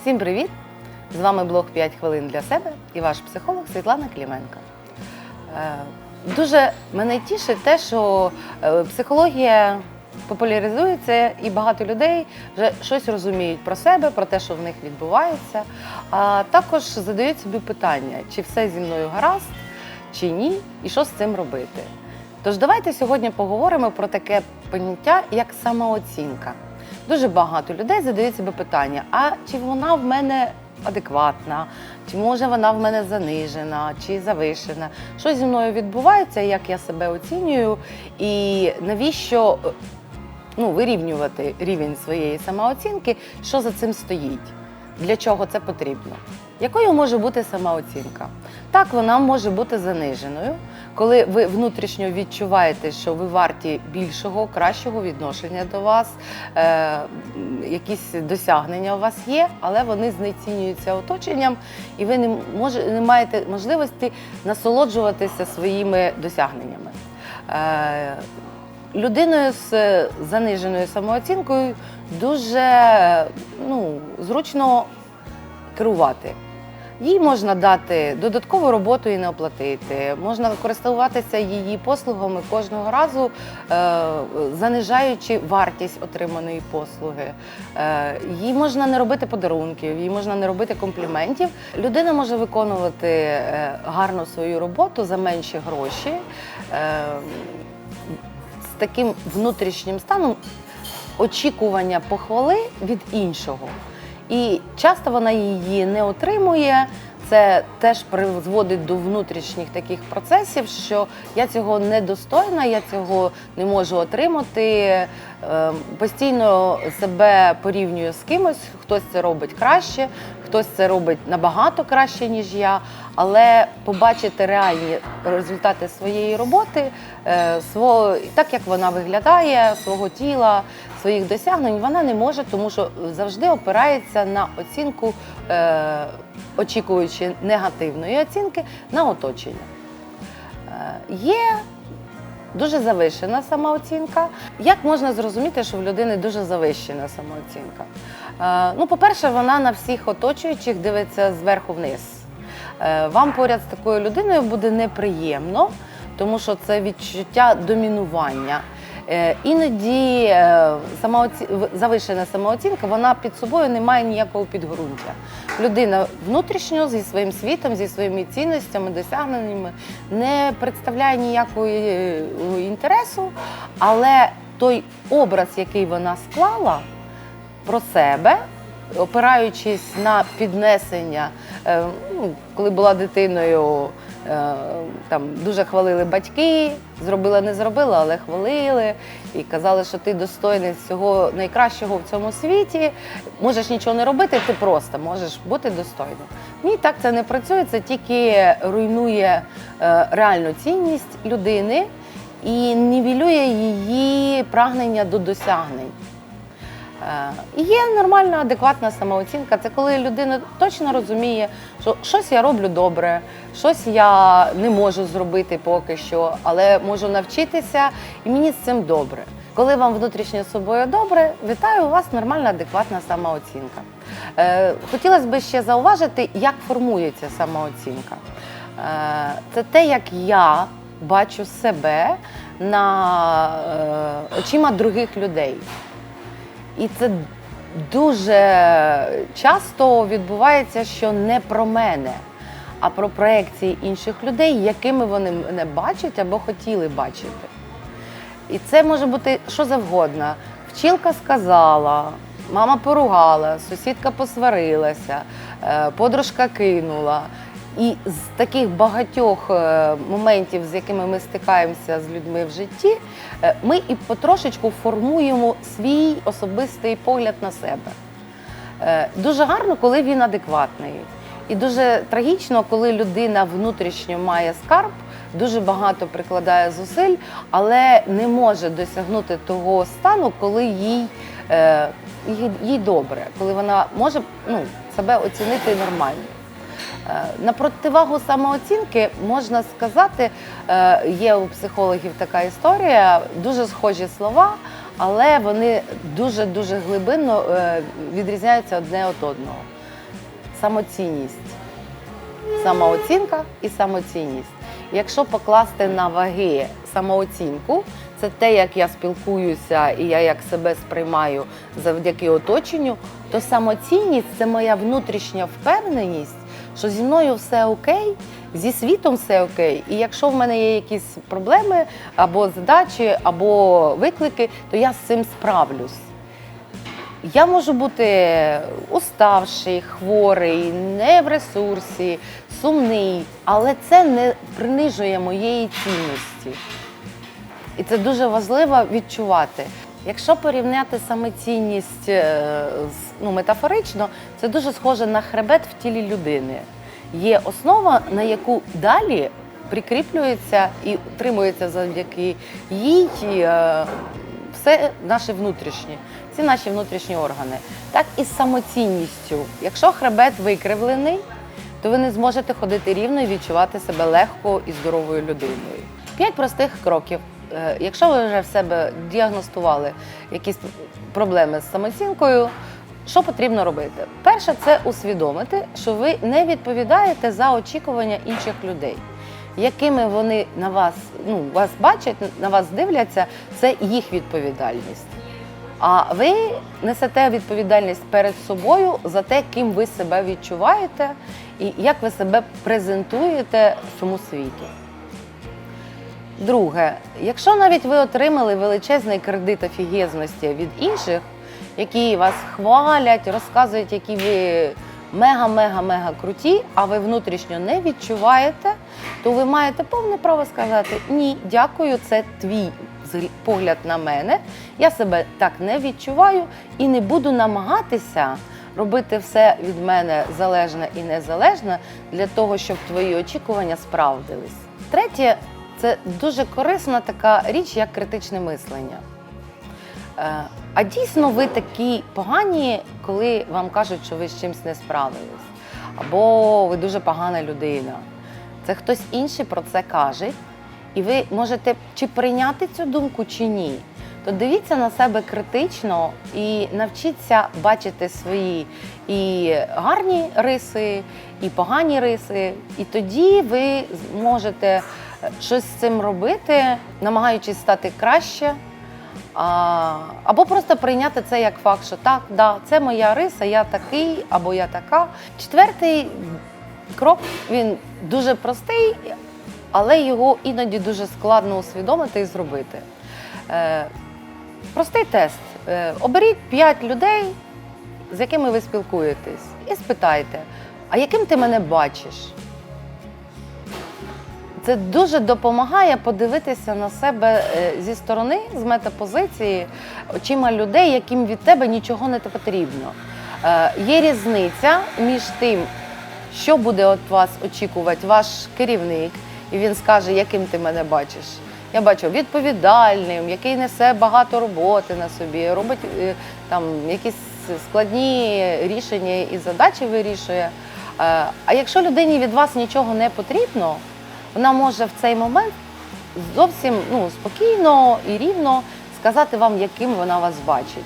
Всім привіт! З вами блог 5 хвилин для себе і ваш психолог Світлана Кліменко. Е, Дуже мене тішить те, що е, психологія популяризується і багато людей вже щось розуміють про себе, про те, що в них відбувається. А також задають собі питання, чи все зі мною гаразд, чи ні, і що з цим робити. Тож давайте сьогодні поговоримо про таке поняття, як самооцінка. Дуже багато людей задають себе питання: а чи вона в мене адекватна, чи може вона в мене занижена, чи завишена? Що зі мною відбувається, як я себе оцінюю, і навіщо ну, вирівнювати рівень своєї самооцінки, що за цим стоїть? Для чого це потрібно? Якою може бути самооцінка? Так, вона може бути заниженою, коли ви внутрішньо відчуваєте, що ви варті більшого, кращого відношення до вас, е, якісь досягнення у вас є, але вони знецінюються оточенням, і ви не, може, не маєте можливості насолоджуватися своїми досягненнями. Е, людиною з е, заниженою самооцінкою дуже ну, зручно керувати. Їй можна дати додаткову роботу і не оплатити. Можна користуватися її послугами кожного разу, е, занижаючи вартість отриманої послуги. Е, їй можна не робити подарунків, їй можна не робити компліментів. Людина може виконувати е, гарно свою роботу за менші гроші. З таким внутрішнім станом очікування похвали від іншого. І часто вона її не отримує. Це теж призводить до внутрішніх таких процесів, що я цього недостойна, я цього не можу отримати. Е, Постійно себе порівнюю з кимось, хтось це робить краще, хтось це робить набагато краще, ніж я. Але побачити реальні результати своєї роботи, е, свого, так як вона виглядає, свого тіла, своїх досягнень, вона не може, тому що завжди опирається на оцінку, е, очікуючи негативної оцінки на оточення. Е, Є дуже завищена самооцінка. Як можна зрозуміти, що в людини дуже завищена самооцінка? Ну, по-перше, вона на всіх оточуючих дивиться зверху вниз. Е, Вам поряд з такою людиною буде неприємно, тому що це відчуття домінування. Е, Іноді е, самооці... завишена самооцінка, вона під собою не має ніякого підґрунтя. Людина внутрішньо зі своїм світом, зі своїми цінностями, досягненнями не представляє ніякого інтересу, але той образ, який вона склала про себе, опираючись на піднесення, ну, коли була дитиною, е, там дуже хвалили батьки, зробила, не зробила, але хвалили і казали, що ти достойний всього найкращого в цьому світі. Можеш нічого не робити, ти просто можеш бути достойним. Ні, так це не працює, це тільки руйнує е, реальну цінність людини і нівелює її прагнення до досягнень. Е, І є нормальна, адекватна самооцінка. Це коли людина точно розуміє, що щось я роблю добре, щось я не можу зробити поки що, але можу навчитися, і мені з цим добре. Коли вам внутрішньо з собою добре, вітаю, у вас нормальна, адекватна самооцінка. Е, Хотілося б ще зауважити, як формується самооцінка. Е, Це те, як я бачу себе на е, очима других людей. І це дуже часто відбувається, що не про мене, а про проекції інших людей, якими вони мене бачать або хотіли бачити. І це може бути що завгодно. Вчилка сказала, мама поругала, сусідка посварилася, е, подружка кинула. І з таких багатьох е, моментів, з якими ми стикаємося з людьми в житті, е, ми і потрошечку формуємо свій особистий погляд на себе. Е, Дуже гарно, коли він адекватний. І дуже трагічно, коли людина внутрішньо має скарб, дуже багато прикладає зусиль, але не може досягнути того стану, коли їй, їй, їй добре, коли вона може ну, себе оцінити нормально. Е, На противагу самооцінки можна сказати, е, є у психологів така історія, дуже схожі слова, але вони дуже дуже глибинно е, відрізняються одне від одного. самоцінність. Самооцінка і самоцінність. Якщо покласти на ваги самооцінку, це те, як я спілкуюся і я як себе сприймаю завдяки оточенню, то самоцінність це моя внутрішня впевненість, що зі мною все окей, зі світом все окей. І якщо в мене є якісь проблеми або задачі, або виклики, то я з цим справлюсь. Я можу бути уставший, хворий, не в ресурсі, сумний, але це не принижує моєї цінності. І це дуже важливо відчувати. Якщо порівняти саме цінність е, з- ну, метафорично, це дуже схоже на хребет в тілі людини. Є основа, на яку далі прикріплюється і утримується завдяки їй е, все наше внутрішнє, всі наші внутрішні органи. Так і з самоцінністю. Якщо хребет викривлений, то ви не зможете ходити рівно і відчувати себе легко і здоровою людиною. П'ять простих кроків. Е, Якщо ви вже в себе діагностували якісь проблеми з самооцінкою, що потрібно робити? Перше, це усвідомити, що ви не відповідаєте за очікування інших людей. Якими вони на вас, ну, вас бачать, на вас дивляться, це їх відповідальність. А ви несете відповідальність перед собою за те, ким ви себе відчуваєте і як ви себе презентуєте в цьому світі. Друге, якщо навіть ви отримали величезний кредит офігезності від інших, які вас хвалять, розказують, які ви мега-мега-мега круті, а ви внутрішньо не відчуваєте, то ви маєте повне право сказати ні, дякую, це твій погляд на мене. Я себе так не відчуваю і не буду намагатися робити все від мене залежне і незалежне для того, щоб твої очікування справдились. Третє, це дуже корисна така річ, як критичне мислення. А дійсно ви такі погані, коли вам кажуть, що ви з чимось не справились, або ви дуже погана людина. Це хтось інший про це каже, і ви можете чи прийняти цю думку, чи ні. То дивіться на себе критично і навчіться бачити свої і гарні риси, і погані риси. І тоді ви можете е, щось з цим робити, намагаючись стати краще. А, або просто прийняти це як факт, що так, да, це моя риса, я такий або я така. Четвертий крок він дуже простий, але його іноді дуже складно усвідомити і зробити. Е, простий тест. Е, оберіть 5 людей, з якими ви спілкуєтесь, і спитайте, а яким ти мене бачиш? Це дуже допомагає подивитися на себе е, зі сторони, з метапозиції, очима людей, яким від тебе нічого не потрібно. Е, Є різниця між тим, що буде від вас очікувати ваш керівник, і він скаже, яким ти мене бачиш. Я бачу відповідальним, який несе багато роботи на собі, робить е, там якісь складні рішення і задачі вирішує. А якщо людині від вас нічого не потрібно, вона може в цей момент зовсім ну, спокійно і рівно сказати вам, яким вона вас бачить.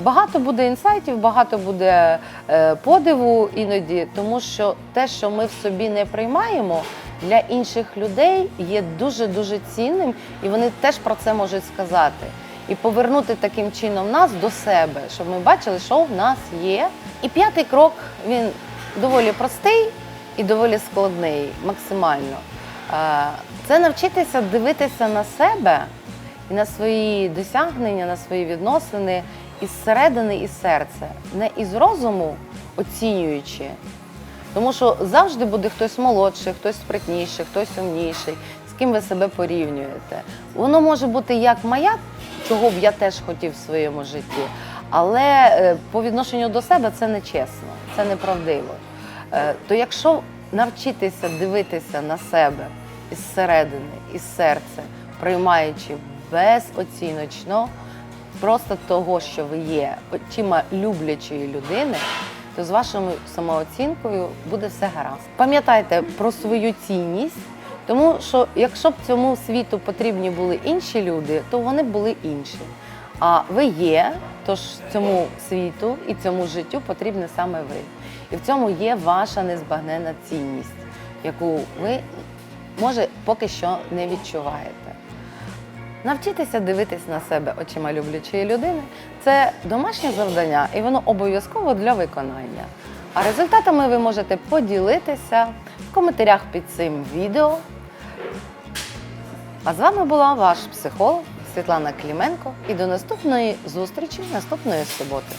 Багато буде інсайтів, багато буде е, подиву іноді, тому що те, що ми в собі не приймаємо, для інших людей є дуже дуже цінним, і вони теж про це можуть сказати. І повернути таким чином нас до себе, щоб ми бачили, що в нас є. І п'ятий крок він доволі простий і доволі складний, максимально. Е, Це навчитися дивитися на себе і на свої досягнення, на свої відносини із середини і серця, не із розуму оцінюючи. Тому що завжди буде хтось молодший, хтось спритніший, хтось умніший, з ким ви себе порівнюєте. Воно може бути як моя, чого б я теж хотів в своєму житті, але е, по відношенню до себе це не чесно, це неправдиво. Е, То якщо навчитися дивитися на себе із середини, із серця, приймаючи безоціночно, просто того, що ви є, очима люблячої людини, то з вашою самооцінкою буде все гаразд. Пам'ятайте про свою цінність, тому що якщо б цьому світу потрібні були інші люди, то вони були інші. А ви є, Тож цьому світу і цьому життю потрібні саме ви. І в цьому є ваша незбагненна цінність, яку ви, може, поки що не відчуваєте. Навчитися дивитись на себе очима люблячої людини це домашнє завдання, і воно обов'язково для виконання. А результатами ви можете поділитися в коментарях під цим відео. А з вами була ваш психолог Світлана Кліменко. І до наступної зустрічі наступної суботи.